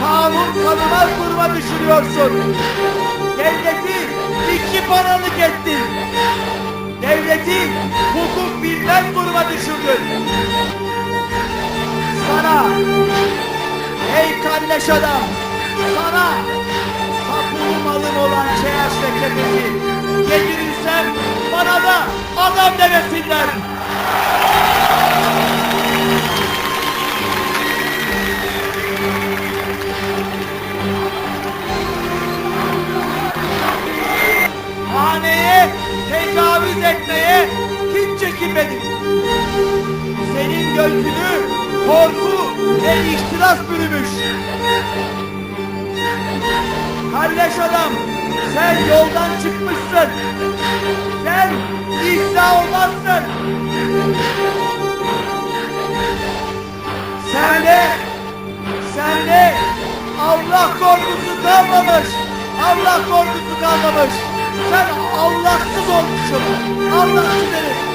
tanımaz duruma düşürüyorsun. Devleti iki paralık ettin. Devleti hukuk bilmez duruma düşürdün. Sana, ey kardeş adam, sana tapulu malım olan çeyaş ve kefesi getirirsem bana da adam demesinler. Gözünü korku ve ihtiras bürümüş. Kardeş adam, sen yoldan çıkmışsın. Sen ikna olmazsın. Sende, sende Allah korkusu kalmamış. Allah korkusu kalmamış. Sen Allahsız olmuşsun. Allahsız herif.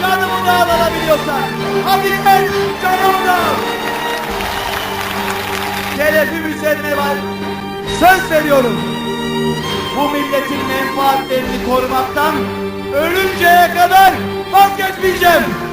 Canımı da al alabiliyorsan. Hadi gel canımı da al. Şerefim üzerine var. Söz veriyorum. Bu milletin menfaatlerini korumaktan ölünceye kadar vazgeçmeyeceğim.